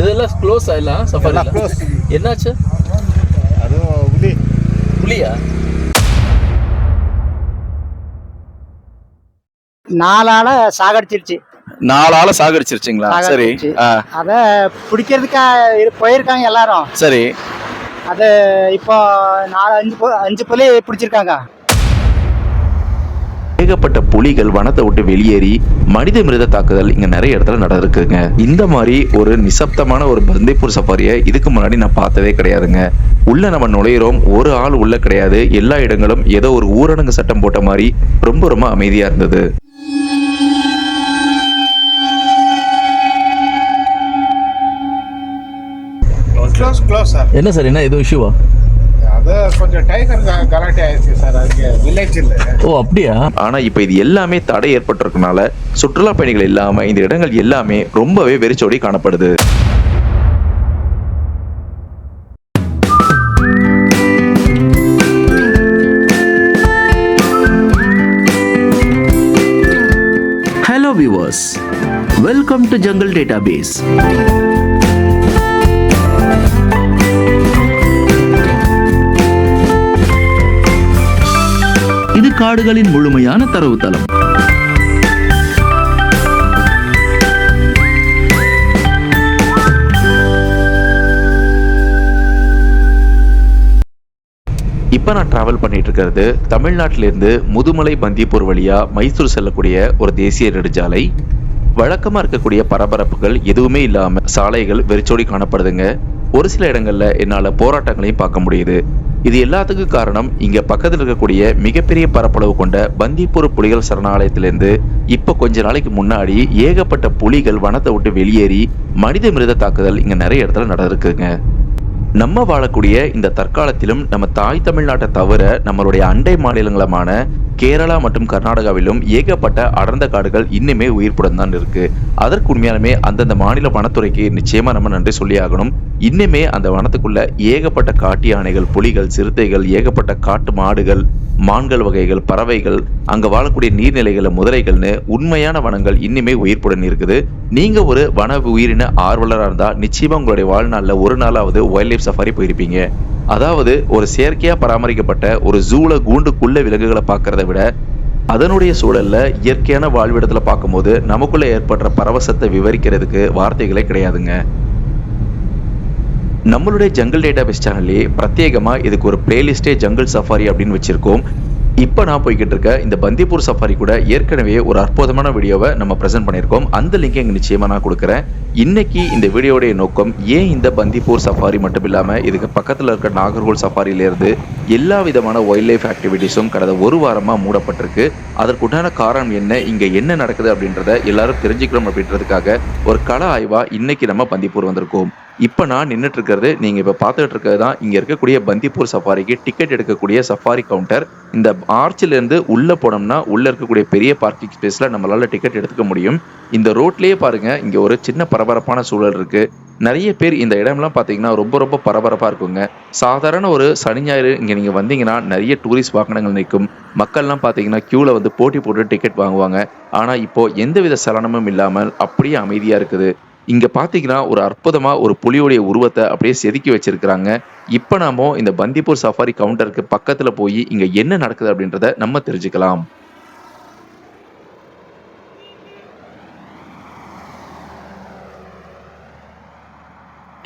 இதெல்லாம் க்ளோஸ் ஆயிடலாம் சஃபாரி எல்லாம் close. என்னாச்சு? அதுவும் ಹುಲಿ புலியா? நாலால சாகடிச்சிருச்சு. நாலால சாகடிச்சிருச்சுங்களா? சரி. அத பிடிக்கிறதுக்கா போயிருக்காங்க எல்லாரும். சரி. அது இப்போ நாலு அஞ்சு அஞ்சு புலி பிடிச்சிருக்காங்க. ஏகப்பட்ட புலிகள் வனத்தை விட்டு வெளியேறி மனித மிருத தாக்குதல் இங்க நிறைய இடத்துல நடந்திருக்குங்க. இந்த மாதிரி ஒரு நிசப்தமான ஒரு பந்திப்பூர் சஃபாரியை இதுக்கு முன்னாடி நான் பார்த்ததே கிடையாதுங்க. உள்ள நம்ம நுழையிறோம். ஒரு ஆள் உள்ள கிடையாது. எல்லா இடங்களும் ஏதோ ஒரு ஊரடங்கு சட்டம் போட்ட மாதிரி ரொம்ப ரொம்ப அமைதியா இருந்தது. என்ன சார்? என்ன ஏதோ இஷ்யூவா கொஞ்சம் டைகர் கலாட்டி ஆயிடுச்சு சார் அதுக்கு வில்லேஜில் ஓ அப்படியா? ஆனா இப்போ இது எல்லாமே தடை ஏற்பட்டிருக்கனால சுற்றுலா பயணிகள் இல்லாம இந்த இடங்கள் எல்லாமே ரொம்பவே வெறிச்சோடி காணப்படுது. Hello viewers welcome to jungle database காடுகளின் முழுமையான தரவுத்தளம். இப்போ நான் ட்ராவல் பண்ணிட்டு இருக்கிறது தமிழ்நாட்டிலிருந்து முதுமலை பந்திப்பூர் வழியாக மைசூர் செல்லக்கூடிய ஒரு தேசிய நெடுஞ்சாலை. வழக்கமாக இருக்கக்கூடிய பரபரப்புகள் எதுவுமே இல்லாமல் சாலைகள் வெறிச்சோடி காணப்படுதுங்க. ஒரு சில இடங்கள்ல என்னால் போராட்டங்களையும் பார்க்க முடியுது. இது எல்லாத்துக்கும் காரணம் இங்கே பக்கத்தில் இருக்கக்கூடிய மிகப்பெரிய பரப்பளவு கொண்ட பந்திப்பூர் புலிகள் சரணாலயத்திலிருந்து இப்போ கொஞ்ச நாளைக்கு முன்னாடி ஏகப்பட்ட புலிகள் வனத்தை விட்டு வெளியேறி மனித மிருத தாக்குதல் இங்கே நிறைய இடத்துல நடந்திருக்குங்க. நம்ம வாழக்கூடிய இந்த தற்காலத்திலும் நம்ம தாய் தமிழ்நாட்டை தவிர நம்மளுடைய அண்டை மாநிலங்களமான கேரளா மற்றும் கர்நாடகாவிலும் ஏகப்பட்ட அடர்ந்த காடுகள் இன்னுமே உயிர்ப்புடன் தான் இருக்கு. அதற்கு உண்மையாலுமே அந்தந்த மாநில வனத்துறைக்கு நிச்சயமா நம்ம நன்றி சொல்லி ஆகணும். இன்னுமே அந்த வனத்துக்குள்ள ஏகப்பட்ட காட்டு யானைகள் புலிகள் சிறுத்தைகள் ஏகப்பட்ட காட்டு மாடுகள் மான்கள் வகைகள் பறவைகள் அங்க வாழக்கூடிய நீர்நிலைகள் முதலைகள்னு உண்மையான வனங்கள் இன்னுமே உயிர்ப்புடன் இருக்குது. நீங்க ஒரு வன உயிரின ஆர்வலராக இருந்தா நிச்சயமா உங்களுடைய வாழ்நாளில் ஒரு நாளாவது வைல்ட் லைஃப் சஃபாரி போயிருப்பீங்க. அதாவது ஒரு செயற்கையாக பராமரிக்கப்பட்ட ஒரு ஜூல கூண்டுக்குள்ள விலங்குகளை பார்க்கறத விட அதனுடைய சூழல்ல இயற்கையான வாழ்விடத்தில் பார்க்கும்போது நமக்குள்ள ஏற்படுற பரவசத்தை விவரிக்கிறதுக்கு வார்த்தைகளே கிடையாதுங்க. நம்மளுடைய ஜங்கிள் டேட்டா பேஸ் சேனல்லே பிரத்யேகமாக இதுக்கு ஒரு பிளேலிஸ்டே ஜங்கிள் சஃபாரி அப்படின்னு வச்சுருக்கோம். இப்போ நான் போய்கிட்டு இருக்க இந்த பந்திப்பூர் சஃபாரி கூட ஏற்கனவே ஒரு அற்புதமான வீடியோவை நம்ம ப்ரெசென்ட் பண்ணியிருக்கோம். அந்த லிங்க் இங்கே நிச்சயமாக நான் கொடுக்குறேன். இன்னைக்கு இந்த வீடியோடைய நோக்கம் ஏன் இந்த பந்திப்பூர் சஃபாரி மட்டும் இல்லாமல் இதுக்கு பக்கத்தில் இருக்க நாகர்கோல் சஃபாரியிலேருந்து எல்லா விதமான வைல்ட் லைஃப் ஆக்டிவிட்டீஸும் கடந்த ஒரு வாரமாக மூடப்பட்டிருக்கு. அதற்குண்டான காரணம் என்ன? இங்கே என்ன நடக்குது அப்படின்றத எல்லாரும் தெரிஞ்சுக்கணும் அப்படின்றதுக்காக ஒரு கள ஆய்வாக இன்னைக்கு நம்ம பந்திப்பூர் வந்திருக்கோம். இப்போ நான் நின்றுட்டு இருக்கிறது நீங்கள் இப்போ பார்த்துட்டு இருக்கிறது தான் இங்கே இருக்கக்கூடிய பந்திப்பூர் சஃபாரிக்கு டிக்கெட் எடுக்கக்கூடிய சஃபாரி கவுண்டர் இந்த ஆர்ச்சிலேருந்து உள்ளே போனோம்னா உள்ளே இருக்கக்கூடிய பெரிய பார்க்கிங் ஸ்பேஸில் நம்மளால் டிக்கெட் எடுத்துக்க முடியும். இந்த ரோட்லேயே பாருங்கள் இங்கே ஒரு சின்ன பரபரப்பான சூழல் இருக்குது நிறைய பேர் இந்த இடம்லாம் பார்த்தீங்கன்னா ரொம்ப ரொம்ப பரபரப்பாக இருக்குங்க. சாதாரண ஒரு சனி ஞாயிறு இங்கே நீங்கள் வந்தீங்கன்னா நிறைய டூரிஸ்ட் வாகனங்கள் நிற்கும். மக்கள்லாம் பார்த்தீங்கன்னா க்யூவில் வந்து போட்டி போட்டு டிக்கெட் வாங்குவாங்க. ஆனால் இப்போது எந்தவித சலனமும் இல்லாமல் அப்படியே அமைதியாக இருக்குது. இங்கே பார்த்தீங்கன்னா ஒரு அற்புதமாக ஒரு புலியோடைய உருவத்தை அப்படியே செதுக்கி வச்சிருக்கிறாங்க. இப்போ நாமோ இந்த பந்திப்பூர் சஃபாரி கவுண்டருக்கு பக்கத்தில் போய் இங்கே என்ன நடக்குது அப்படின்றத நம்ம தெரிஞ்சுக்கலாம்.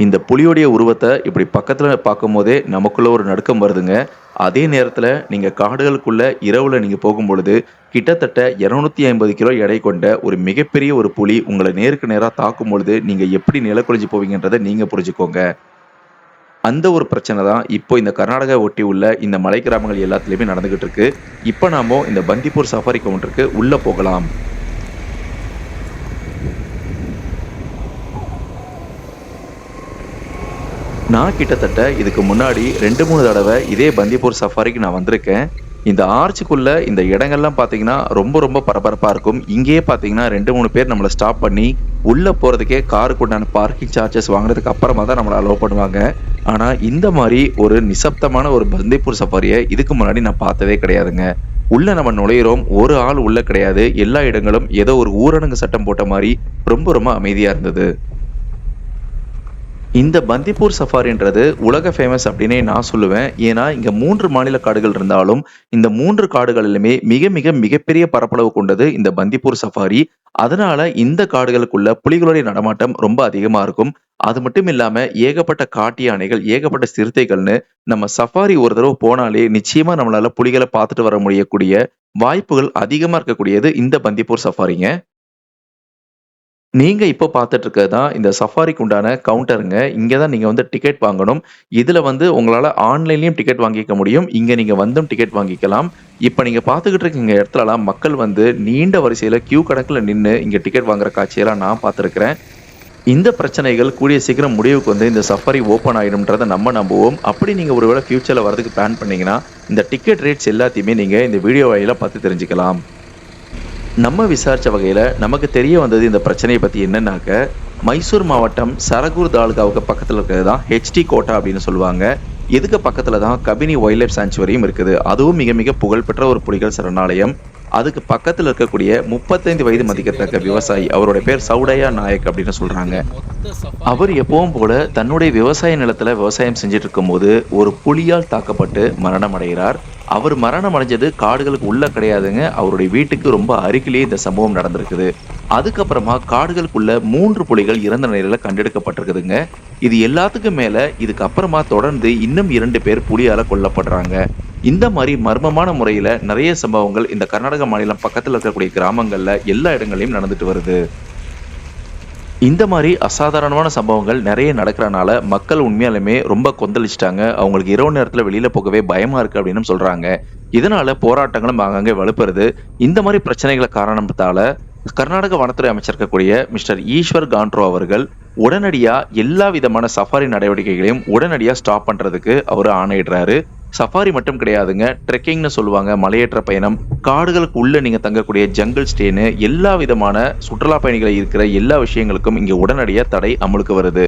இந்த புலியோடைய உருவத்தை இப்படி பக்கத்தில் பார்க்கும்போதே நமக்குள்ள ஒரு நடுக்கம் வருதுங்க. அதே நேரத்தில் நீங்கள் காடுகளுக்குள்ள இரவில் நீங்கள் போகும் பொழுது கிட்டத்தட்ட 250 ஐம்பது கிலோ எடை கொண்ட ஒரு மிகப்பெரிய ஒரு புலி உங்களை நேருக்கு நேராக தாக்கும் பொழுது நீங்கள் எப்படி நிலக்குழிஞ்சு போவீங்கன்றதை நீங்கள் புரிஞ்சுக்கோங்க. அந்த ஒரு பிரச்சனை தான் இப்போ இந்த கர்நாடகா ஒட்டி உள்ள இந்த மலை கிராமங்கள் எல்லாத்துலேயுமே நடந்துகிட்டு இருக்கு. இப்போ நாமோ இந்த பந்திப்பூர் சஃபாரி கவுண்டருக்கு உள்ளே போகலாம். நான் கிட்டத்தட்ட இதுக்கு முன்னாடி ரெண்டு மூணு தடவை இதே பந்திப்பூர் சஃபாரிக்கு நான் வந்திருக்கேன். இந்த ஆர்ச்சுக்குள்ள இந்த இடங்கள்லாம் பார்த்தீங்கன்னா ரொம்ப ரொம்ப பரபரப்பாக இருக்கும். இங்கேயே பார்த்தீங்கன்னா ரெண்டு மூணு பேர் நம்மளை ஸ்டாப் பண்ணி உள்ளே போகிறதுக்கே காருக்கு உண்டான பார்க்கிங் சார்ஜஸ் வாங்குறதுக்கு அப்புறமா தான் நம்மளை அலோவ் பண்ணுவாங்க. ஆனால் இந்த மாதிரி ஒரு நிசப்தமான ஒரு பந்திப்பூர் சஃபாரியை இதுக்கு முன்னாடி நான் பார்த்ததே கிடையாதுங்க. உள்ளே நம்ம நுழையிறோம். ஒரு ஆள் உள்ளே கிடையாது. எல்லா இடங்களும் ஏதோ ஒரு ஊரடங்கு சட்டம் போட்ட மாதிரி ரொம்ப ரொம்ப அமைதியாக இருந்தது. இந்த பந்திப்பூர் சஃபாரின்றது உலக ஃபேமஸ் அப்படின்னே நான் சொல்லுவேன். ஏன்னா இங்க மூன்று மாநில காடுகள் இருந்தாலும் இந்த மூன்று காடுகளிலுமே மிக மிக மிகப்பெரிய பரப்பளவு கொண்டது இந்த பந்திப்பூர் சஃபாரி. அதனால இந்த காடுகளுக்குள்ள புலிகளுடைய நடமாட்டம் ரொம்ப அதிகமா இருக்கும். அது மட்டும் இல்லாம ஏகப்பட்ட காட்டு யானைகள் ஏகப்பட்ட சிறுத்தைகள்னு நம்ம சஃபாரி ஒரு தடவை போனாலே நிச்சயமா நம்மளால புலிகளை பார்த்துட்டு வர முடியக்கூடிய வாய்ப்புகள் அதிகமா இருக்கக்கூடியது இந்த பந்திப்பூர் சஃபாரிங்க. நீங்க இப்போ பார்த்துட்டு இருக்கிறது தான் இந்த சஃபாரிக்கு உண்டான கவுண்டருங்க. இங்க தான் நீங்க வந்து டிக்கெட் வாங்கணும். இதுல வந்து உங்களால ஆன்லைன்லயும் டிக்கெட் வாங்கிக்க முடியும். இங்க நீங்க வந்தும் டிக்கெட் வாங்கிக்கலாம். இப்ப நீங்க பார்த்துக்கிட்டு இருக்க இடத்துலலாம் மக்கள் வந்து நீண்ட வரிசையில கியூ கணக்குல நின்னு இங்க டிக்கெட் வாங்குற காட்சியெல்லாம் நான் பார்த்துருக்கிறேன். இந்த பிரச்சனைகள் கூடிய சீக்கிரம் முடிவுக்கு வந்து இந்த சஃபாரி ஓப்பன் ஆயிடும்ன்றத நம்ம நம்புவோம். அப்படி நீங்க ஒருவேளை ஃபியூச்சர்ல வரதுக்கு பிளான் பண்ணீங்கன்னா, இந்த டிக்கெட் ரேட்ஸ் எல்லாத்தையுமே நீங்க இந்த வீடியோ வாயிலா பார்த்து தெரிஞ்சுக்கலாம். நம்ம விசாரித்த வகையில் நமக்கு தெரிய வந்தது இந்த பிரச்சனையை பற்றி என்னன்னாக்க, மைசூர் மாவட்டம் சரகூர் தாலுகாவுக்கு பக்கத்தில் இருக்கிறது தான் ஹெச்டி கோட்டா அப்படின்னு சொல்லுவாங்க. இதுக்கு பக்கத்தில் தான் கபினி வைல்ட் லைஃப் சாங்சுவரியும் இருக்குது. அதுவும் மிக மிக புகழ்பெற்ற ஒரு புலிகள் சரணாலயம். அதுக்கு பக்கத்தில் இருக்கக்கூடிய 35 வயது மதிக்கத்தக்க விவசாயி அவருடைய பேர் சவுடையா நாயக் அப்படின்னு சொல்கிறாங்க அவர் எப்பவும் போல தன்னுடைய விவசாய நிலத்தில் விவசாயம் செஞ்சுட்டு இருக்கும்போது ஒரு புலியால் தாக்கப்பட்டு மரணம் அடைகிறார். அவர் மரணம் அடைஞ்சது காடுகளுக்கு உள்ள கிடையாதுங்க. அவருடைய வீட்டுக்கு ரொம்ப அருகிலேயே இந்த சம்பவம் நடந்திருக்குது. அதுக்கப்புறமா காடுகளுக்குள்ள மூன்று புலிகள் இறந்த நிலையில கண்டெடுக்கப்பட்டிருக்குதுங்க. இது எல்லாத்துக்கும் மேல இதுக்கு அப்புறமா தொடர்ந்து இன்னும் இரண்டு பேர் புலியால கொல்லப்படுறாங்க. இந்த மாதிரி மர்மமான முறையில நிறைய சம்பவங்கள் இந்த கர்நாடக மாநிலம் பக்கத்தில் இருக்கக்கூடிய கிராமங்கள்ல எல்லா இடங்களையும் நடந்துட்டு வருது. இந்த மாதிரி அசாதாரணமான சம்பவங்கள் நிறைய நடக்கிறனால மக்கள் உண்மையாலுமே ரொம்ப கொந்தளிச்சிட்டாங்க. அவங்களுக்கு இரவு நேரத்தில் வெளியில போகவே பயமா இருக்கு அப்படின்னு சொல்றாங்க. இதனால போராட்டங்களும் அங்கங்கே வலுப்புறது இந்த மாதிரி பிரச்சனைகளை காரணத்தால கர்நாடக வனத்துறை அமைச்சர் இருக்கக்கூடிய மிஸ்டர் ஈஸ்வர் காண்ட்ரோ அவர்கள் உடனடியாக எல்லா விதமான சஃபாரி நடவடிக்கைகளையும் உடனடியாக ஸ்டாப் பண்ணுறதுக்கு அவர் ஆணையிடுறாரு. சஃபாரி மட்டும் கிடையாதுங்க. ட்ரெக்கிங்னு சொல்லுவாங்க. மலையேற்ற பயணம், காடுகளுக்கு உள்ள நீங்க தங்கக்கூடிய ஜங்கிள் ஸ்டேன்னு எல்லா விதமான சுற்றுலா பயணிகள் இருக்கிற எல்லா விஷயங்களுக்கும் இங்க உடனடியாக தடை அமலுக்கு வருது.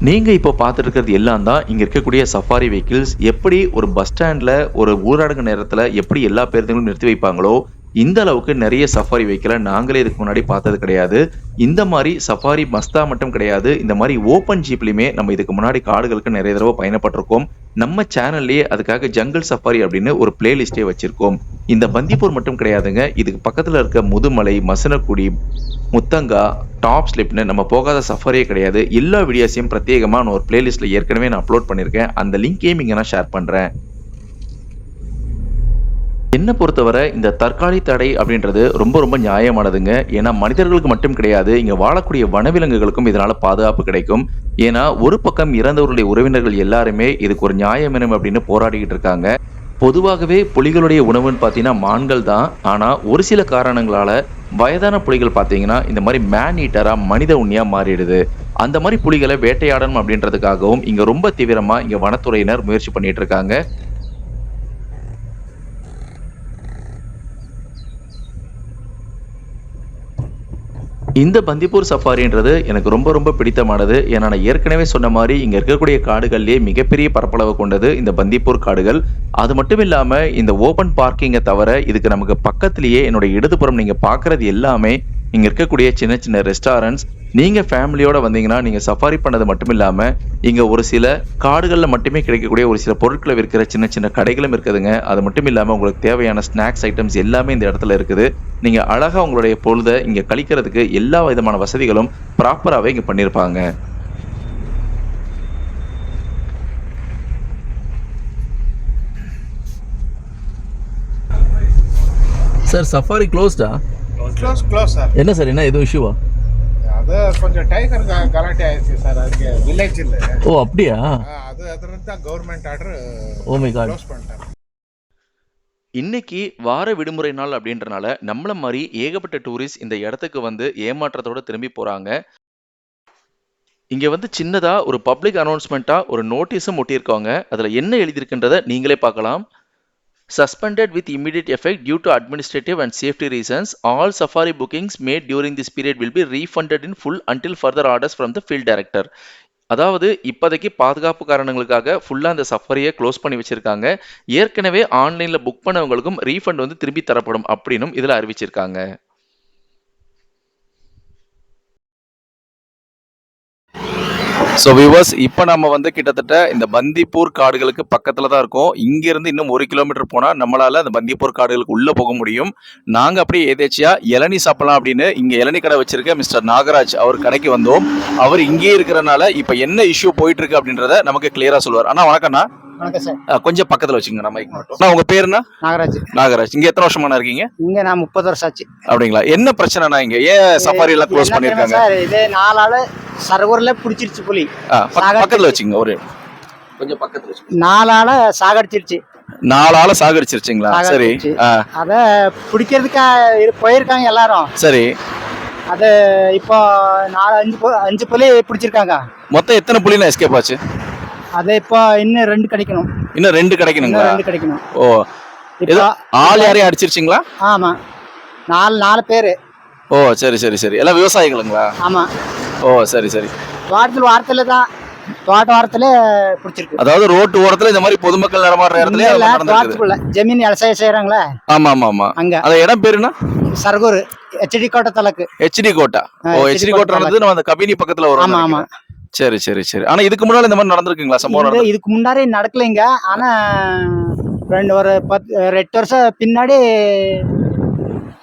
நீங்க இப்போ பார்த்துட்டு இருக்கிறது எல்லாம் தான் இங்க இருக்கக்கூடிய சஃபாரி வெஹிக்கிள்ஸ். எப்படி ஒரு பஸ் ஸ்டாண்ட்ல ஒரு ஊரடங்கு நேரத்துல எப்படி எல்லா பேருந்துகளும் நிறுத்தி வைப்பாங்களோ, இந்த அளவுக்கு நிறைய சஃபாரி வெஹிக்கிள நாங்களே இதுக்கு முன்னாடி பார்த்தது கிடையாது. இந்த மாதிரி சஃபாரி மஸ்தா மட்டும் கிடையாது. இந்த மாதிரி ஓப்பன் ஜீப்லையுமே நம்ம இதுக்கு முன்னாடி காடுகளுக்கு நிறைய தடவை பயணப்பட்டிருக்கோம். நம்ம சேனல்லேயே அதுக்காக ஜங்கிள் சஃபாரி அப்படின்னு ஒரு பிளேலிஸ்டே வச்சிருக்கோம். இந்த பந்திப்பூர் மட்டும் கிடையாதுங்க. இதுக்கு பக்கத்துல இருக்க முதுமலை, மசனக்குடி, முத்தங்கா, டாப் ஸ்லிப்னு நம்ம போகாத சஃபாரியே கிடையாது. எல்லா வீடியோஸையும் பிரத்யேகமாக நான் ஒரு பிளேலிஸ்ட்ல ஏற்கனவே நான் அப்லோட் பண்ணியிருக்கேன். அந்த லிங்கையும் இங்கே நான் ஷேர் பண்ணுறேன் என்ன பொறுத்தவரை இந்த தற்காலிக தடை அப்படின்றது ரொம்ப ரொம்ப நியாயமானதுங்க. ஏன்னா மனிதர்களுக்கு மட்டும் கிடையாது. இங்க வாழக்கூடிய வனவிலங்குகளுக்கும் இதனால பாதுகாப்பு கிடைக்கும். ஏன்னா ஒரு பக்கம் இறந்தவர்களுடைய உறவினர்கள் எல்லாருமே இதுக்கு ஒரு நியாயம் வேணும் அப்படின்னு போராடிக்கிட்டு இருக்காங்க. பொதுவாகவே புலிகளுடைய உணவுன்னு பார்த்தீங்கன்னா மான்கள் தான். ஆனால் ஒரு சில காரணங்களால வயதான புலிகள் பார்த்தீங்கன்னா இந்த மாதிரி மேன் ஈட்டராக மனித உண்ணியாக மாறிடுது. அந்த மாதிரி புலிகளை வேட்டையாடணும் அப்படின்றதுக்காகவும் இங்கே ரொம்ப தீவிரமாக இங்கே வனத்துறையினர் முயற்சி பண்ணிட்டு இருக்காங்க. இந்த பந்திப்பூர் சஃபாரின்றது எனக்கு ரொம்ப ரொம்ப பிடித்தமானது. ஏன்னா நான் ஏற்கனவே சொன்ன மாதிரி இங்கே இருக்கக்கூடிய காடுகள்லேயே மிகப்பெரிய பரப்பளவு கொண்டது இந்த பந்திப்பூர் காடுகள். அது மட்டும் இல்லாமல் இந்த ஓப்பன் பார்க்கிங்கை தவிர இதுக்கு நமக்கு பக்கத்திலேயே என்னோட இடதுபுறம் நீங்கள் பார்க்குறது எல்லாமே இங்கே இருக்கக்கூடிய சின்ன சின்ன ரெஸ்டாரண்ட்ஸ். நீங்கள் ஃபேமிலியோடு வந்தீங்கன்னா நீங்கள் சஃபாரி பண்ணது மட்டும் இல்லாமல் இங்கே ஒரு சில காடுகளில் மட்டுமே கிடைக்கக்கூடிய ஒரு சில பொருட்களை விற்கிற சின்ன சின்ன கடைகளும் இருக்குதுங்க. அது மட்டும் இல்லாமல் உங்களுக்கு தேவையான ஸ்நாக்ஸ் ஐட்டம்ஸ் எல்லாமே இந்த இடத்துல இருக்குது. நீங்கள் அழகாக உங்களுடைய பொழுதை இங்கே கழிக்கிறதுக்கு எல்லா விதமான வசதிகளும் ப்ராப்பராகவே இங்கே பண்ணியிருப்பாங்க. சார் சஃபாரி க்ளோஸ்டா? க்ளோஸ் க்ளோஸ் சார் என்ன சார் என்ன எதுவும் இஷ்யூவா அது கொஞ்சம் டைகர் கலாட்டி ஆயிடுச்சு சார் அதுக்கு வில்லேஜ் இல்லை. ஓ அப்படியா? அது அதுலேருந்து தான் கவர்மெண்ட் ஆர்டர் ஓமை க்ளோஸ் பண்ணிட்டாங்க. இன்னைக்கு வார விடுமுறை நாள் அப்படின்றனால நம்மள மாதிரி ஏகப்பட்ட டூரிஸ்ட் இந்த இடத்துக்கு வந்து ஏமாற்றத்தோட திரும்பி போறாங்க. இங்கே வந்து சின்னதாக ஒரு பப்ளிக் அனௌன்ஸ்மெண்ட்டாக ஒரு நோட்டீஸும் ஒட்டியிருக்காங்க. அதில் என்ன எழுதியிருக்குன்றத நீங்களே பார்க்கலாம். Suspended with immediate effect due to administrative and safety reasons, all safari bookings made during this period will be refunded in full until further orders from the field director. அதாவது இப்போதைக்கு பாதுகாப்பு காரணங்களுக்காக ஃபுல்லாக அந்த சஃபரியை க்ளோஸ் பண்ணி வச்சுருக்காங்க ஏற்கனவே ஆன்லைனில் புக் பண்ணவங்களுக்கும் ரீஃபண்ட் வந்து திரும்பி தரப்படும் அப்படின்னும் இதில் அறிவிச்சிருக்காங்க. ஸோ வியூவர்ஸ் இப்போ நம்ம வந்து கிட்டத்தட்ட இந்த பந்திப்பூர் காடுகளுக்கு பக்கத்தில் தான் இருக்கோம். இங்கேருந்து இன்னும் ஒரு கிலோமீட்டர் போனால் நம்மளால் அந்த பந்திப்பூர் காடுகளுக்கு உள்ளே போக முடியும். நாங்கள் அப்படியே எதேச்சியா இளநீ சாப்பிடலாம் அப்படின்னு இங்கே இளநீ கடை வச்சிருக்க மிஸ்டர் நாகராஜ் அவர் கடைக்கு வந்தோம். அவர் இங்கேயே இருக்கிறனால இப்போ என்ன இஷ்யூ போயிட்டு இருக்கு அப்படின்றத நமக்கு கிளியரா சொல்லுவார். அண்ணா வணக்கம்ண்ணா கொஞ்சம் பக்கத்தில் வச்சுங்க நம்ம மட்டும். அண்ணா, உங்க பேருண்ணா நாகராஜ். நாகராஜ். இங்க எத்தனை வருஷமா இருக்கீங்க? இங்க நான் முப்பது வருஷம் ஆச்சு. அப்படிங்களா? என்ன பிரச்சனைனா இங்க? ஏன் சஃபாரி எல்லாம் க்ளோஸ் பண்ணிருக்காங்க சார் இது நாலாளு சர்வர்ல பிடிச்சிருச்சு புலி. பக்கத்துல வச்சுங்க ஒரு கொஞ்சம் பக்கத்துல வச்சுங்க நாலாள சாகடிச்சிருச்சு. நாலு ஆளை சாகடிச்சிருச்சுங்களா? சரி. அத பிடிக்கிறதுக்கா இரு- போயிருக்காங்க எல்லாரும். சரி. அது இப்போ நாலு அஞ்சு பு- அஞ்சு புலி பிடிச்சிருக்காங்க. மொத்தம் எத்தனை புலினா எஸ்கேப் ஆச்சு? அது இப்போ இன்னும் ரெண்டு கிடைக்கணும். இன்னும் ரெண்டு கிடைக்கணுங்களா? ரெண்டு கிடைக்கணும். ஓ. ஏதோ ஆள் யாரையும் அடிச்சிருச்சிங்களா? ஆமா. நாலு நாலு பேரு. ஓ சரி சரி சரி. எல்லாம் விவசாயிகளுங்களா? ஆமா. ஓ சரி சரி. வாரத்தில் வாரத்துல தான் தோட்ட வாரத்துல பிடிச்சிருக்கு. அதாவது ரோட்டு ஓரத்துல இந்த மாதிரி பொதுமக்கள் நடமாடுற இடத்துல இல்ல, தோட்டத்துக்குள்ள. ஜமீன் விவசாயம் செய்யறாங்களே? ஆமா ஆமா ஆமா. அங்க. அந்த இடம் பேருனா சர்கூர் ஹெச்டி கோட்டை தலக்கு. ஹெச்டி கோட்டா. ஓ ஹெச்டி கோட்டா நம்ம அந்த கபினி பக்கத்துல வரும் ஆமா ஆமா. சரி சரி சரி. ஆனா இதுக்கு முன்னால இந்த மாதிரி நடந்திருக்குங்களா சம்பவம் இதுக்கு முன்னாடி நடக்கலைங்க. ஆனா ரெண்டு ஒரு பத்து எட்டு வருஷம் பின்னாடி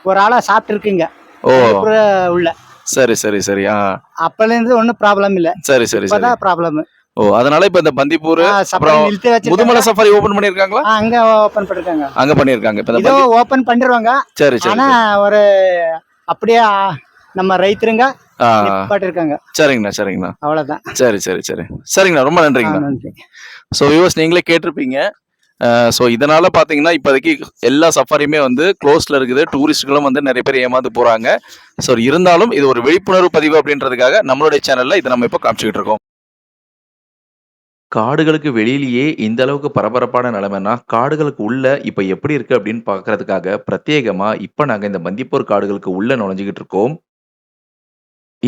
ஒரு ஆளா சாப்பிட்டு இருக்குங்க உள்ள. சரி சரி சரி. ஆ. அப்பல இருந்து ஒன்றும் ப்ராப்ளம் இல்ல. சரி சரி சரி. இப்பதான் ப்ராப்ளம் ஓ அதனால இப்ப இந்த பந்திப்பூர் அப்புறம் முதுமலை சஃபாரி ஓபன் பண்ணிருக்காங்க ஆ, அங்க ஓபன் பண்ணிருக்காங்க. அங்க பண்ணிருக்காங்க இப்ப இதோ ஓபன் பண்ணிடுவாங்க சரி சரி ஆனா ஒரு அப்படியே நம்ம ரைத்துருங்க பாட்டிருக்காங்க சரிங்கண்ணா சரிங்கண்ணா. அவ்வளவுதான். சரி சரி சரி. சரிங்கண்ணா ரொம்ப நன்றிங்கண்ணா. நன்றி. ஸோ வியூவர்ஸ் நீங்களே கேட்டிருப்பீங்க. ஸோ இதனால் பார்த்தீங்கன்னா இப்போதைக்கு எல்லா சஃபாரியுமே வந்து க்ளோஸில் இருக்குது. டூரிஸ்ட்டுகளும் வந்து நிறைய பேர் ஏமாந்து போகிறாங்க ஸோ இருந்தாலும் இது ஒரு விழிப்புணர்வு பதிவு அப்படின்றதுக்காக நம்மளுடைய சேனலில் இதை நம்ம இப்போ காமிச்சிக்கிட்டு இருக்கோம். காடுகளுக்கு வெளியிலேயே இந்த அளவுக்கு பரபரப்பான நிலைமைனா காடுகளுக்கு உள்ள இப்போ எப்படி இருக்கு அப்படின்னு பார்க்கறதுக்காக பிரத்யேகமாக இப்போ நாங்கள் இந்த மந்திப்பூர் காடுகளுக்கு உள்ள நுழைஞ்சிக்கிட்டு இருக்கோம்.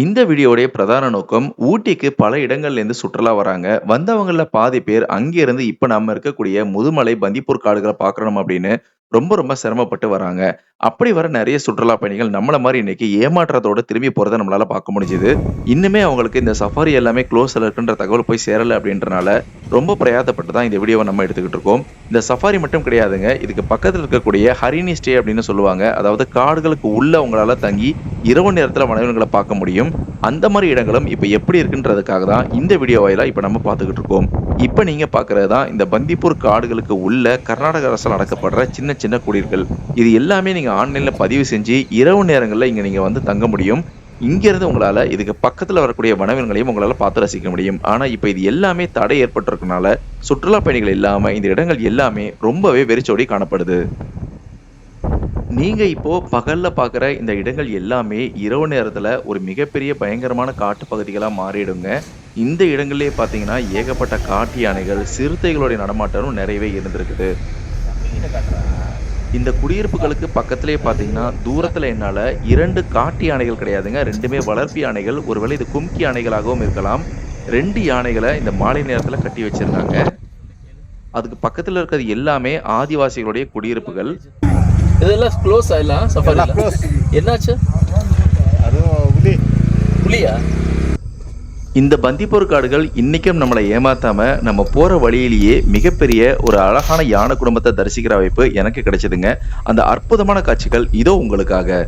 இந்த வீடியோடைய பிரதான நோக்கம் ஊட்டிக்கு பல இடங்கள்லேருந்து சுற்றுலா வராங்க. வந்தவங்களில் பாதி பேர் அங்கேருந்து இப்போ நம்ம இருக்கக்கூடிய முதுமலை பந்திப்பூர் காடுகளை பார்க்கணும் அப்படின்னு ரொம்ப ரொம்ப சிரமப்பட்டு வராங்க. அப்படி வர நிறைய சுற்றுலா பயணிகள் நம்மள மாதிரி இன்னைக்கு ஏமாற்றத்தோட திரும்பி போறதை நம்மளால பார்க்க முடிஞ்சுது. இன்னுமே அவங்களுக்கு இந்த சஃபாரி எல்லாமே க்ளோஸ்ல இருக்குன்ற தகவல் போய் சேரல அப்படின்றனால ரொம்ப பிரயாசப்பட்டு தான் இந்த வீடியோவை நம்ம எடுத்துக்கிட்டு இருக்கோம். இந்த சஃபாரி மட்டும் கிடையாதுங்க. இதுக்கு பக்கத்தில் இருக்கக்கூடிய ஹரிணி ஸ்டே அப்படின்னு சொல்லுவாங்க. அதாவது காடுகளுக்கு உள்ள அவங்களால தங்கி இரவு நேரத்தில் மனிதர்களை பார்க்க முடியும். அந்த மாதிரி இடங்களும் இப்போ எப்படி இருக்குன்றதுக்காக தான் இந்த வீடியோ வாயிலாக இப்போ நம்ம பார்த்துக்கிட்டு இருக்கோம். இப்போ நீங்கள் பார்க்குறது தான் இந்த பந்திப்பூர் காடுகளுக்கு உள்ள கர்நாடக அரசால் நடக்கப்படுற சின்ன சின்ன குடிர்கள் இது எல்லாமே நீங்கள் ஆன்லைனில் பதிவு செஞ்சு இரவு நேரங்களில் இங்கே நீங்கள் வந்து தங்க முடியும். இங்கேருந்து உங்களால் இதுக்கு பக்கத்தில் வரக்கூடிய வனவிலங்களையும் உங்களால் பார்த்து ரசிக்க முடியும். ஆனால் இப்போ இது எல்லாமே தடை ஏற்பட்டிருக்கனால சுற்றுலா பயணிகள் இல்லாமல் இந்த இடங்கள் எல்லாமே ரொம்பவே வெறிச்சோடி காணப்படுது. நீங்கள் இப்போது பகலில் பார்க்குற இந்த இடங்கள் எல்லாமே இரவு நேரத்தில் ஒரு மிகப்பெரிய பயங்கரமான காட்டு பகுதிகளாக மாறிடுங்க. இந்த இடங்கள்லேயே பார்த்தீங்கன்னா ஏகப்பட்ட காட்டு யானைகள் சிறுத்தைகளுடைய நடமாட்டமும் நிறையவே இருந்திருக்குது. இந்த குடியிருப்புகளுக்கு பக்கத்திலே பார்த்தீங்கன்னா தூரத்தில் என்னால் இரண்டு காட்டு யானைகள் கிடையாதுங்க. ரெண்டுமே வளர்ப்பு யானைகள் ஒருவேளை இது கும்கி யானைகளாகவும் இருக்கலாம். ரெண்டு யானைகளை இந்த மாலை நேரத்தில் கட்டி வச்சுருந்தாங்க அதுக்கு பக்கத்தில் இருக்கிறது எல்லாமே ஆதிவாசிகளுடைய குடியிருப்புகள். இதெல்லாம் க்ளோஸ் ஆயிடலாம் சஃபாரி என்னாச்சு? அதுவும் புலி புலியா இந்த பந்திப்பூர் காடுகள் இன்றைக்கும் நம்மளை ஏமாத்தாமல் நம்ம போகிற வழியிலேயே மிகப்பெரிய ஒரு அழகான யானை குடும்பத்தை தரிசிக்கிற வாய்ப்பு எனக்கு கிடைச்சதுங்க. அந்த அற்புதமான காட்சிகள் இதோ உங்களுக்காக.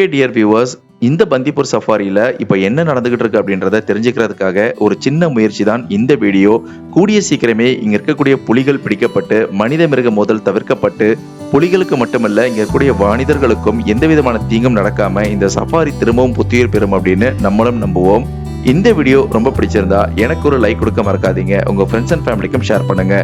ஓகே டியர் வியூவர்ஸ் இந்த பந்திப்பூர் சஃபாரியில் இப்போ என்ன நடந்துகிட்டு இருக்கு அப்படின்றத தெரிஞ்சுக்கிறதுக்காக ஒரு சின்ன முயற்சி தான் இந்த வீடியோ. கூடிய சீக்கிரமே இங்க இருக்கக்கூடிய புலிகள் பிடிக்கப்பட்டு மனித மிருக மோதல் தவிர்க்கப்பட்டு புலிகளுக்கு மட்டுமல்ல இங்க இருக்கக்கூடிய மனிதர்களுக்கும் எந்த விதமான தீங்கும் நடக்காம இந்த சஃபாரி திரும்பவும் புத்துயிர் பெறும் அப்படின்னு நம்மளும் நம்புவோம். இந்த வீடியோ ரொம்ப பிடிச்சிருந்தா எனக்கு ஒரு லைக் கொடுக்க மறக்காதீங்க. உங்க ஃப்ரெண்ட்ஸ் அண்ட் ஃபேமிலிக்கும் ஷேர் பண்ணுங்க.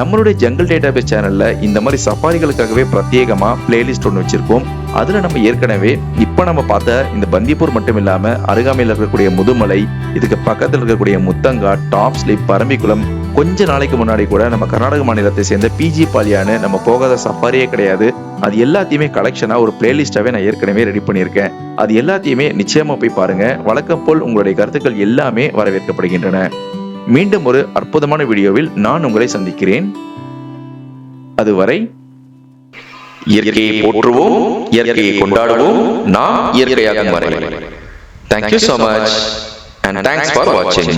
நம்மளுடைய ஜங்கல் டேட்டாபேஸ் சேனல்ல இந்த மாதிரி சஃபாரிகளுக்காகவே பிரத்யேகமா பிளேலிஸ்ட் ஒன்று வச்சிருக்கோம் அதுல நம்ம ஏற்கனவே இப்ப நம்ம பார்த்த இந்த பந்திப்பூர் மட்டும் இல்லாம அருகாமையில் இருக்கக்கூடிய முதுமலை இதுக்கு பக்கத்தில் இருக்கக்கூடிய முத்தங்கா டாப் ஸ்லிப் பரம்பிக்குளம் கொஞ்ச நாளைக்கு முன்னாடி கூட நம்ம கர்நாடக மாநிலத்தை சேர்ந்த பிஜி பாலியான்னு நம்ம போகாத சஃபாரியே கிடையாது. அது எல்லாத்தையுமே கலெக்ஷனா ஒரு பிளேலிஸ்டாவே நான் ஏற்கனவே ரெடி பண்ணியிருக்கேன். அது எல்லாத்தையுமே நிச்சயமா போய் பாருங்க. வழக்கம் போல் உங்களுடைய கருத்துக்கள் எல்லாமே வரவேற்கப்படுகின்றன. மீண்டும் ஒரு அற்புதமான வீடியோவில் நான் உங்களை சந்திக்கிறேன். அதுவரை இயற்கையை போற்றுவோம் இயற்கையை கொண்டாடுவோம். நாம் இயற்கையாக மறைவோம். Thank you so much and thanks for வாட்சிங்